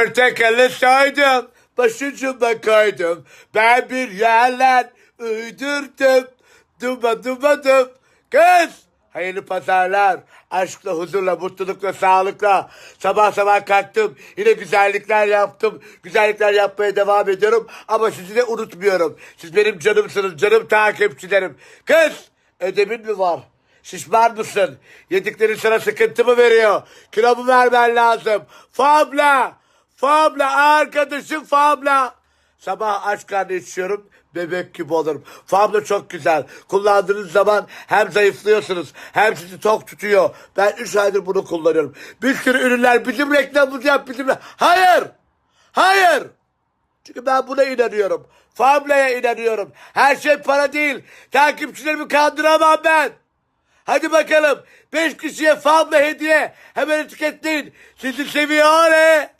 Portakalı soydum, başucuma koydum. Ben bir yalan uydurdum. Duma duma dum. Kız! Hayırlı pazarlar. Aşkla, huzurla, mutlulukla, sağlıkla. Sabah sabah kalktım. Yine güzellikler yaptım. Güzellikler yapmaya devam ediyorum. Ama sizi de unutmuyorum. Siz benim canımsınız, canım takipçilerim. Kız! Ödemin mi var? Şişman mısın? Yediklerin sana sıkıntı mı veriyor? Kilo mu vermen lazım? Famla! Famla! Arkadaşım Famla! Sabah aç karnı içiyorum. Bebek gibi olurum. Famla çok güzel. Kullandığınız zaman hem zayıflıyorsunuz hem sizi tok tutuyor. Ben 3 aydır bunu kullanıyorum. Bir sürü ürünler bizim reklamımızı yap bizim. Hayır! Hayır! Çünkü ben buna inanıyorum. Famla'ya inanıyorum. Her şey para değil. Takipçilerimi kandıramam ben. Hadi bakalım. Beş kişiye Famla hediye. Hemen etiketleyin. Sizi seviyor.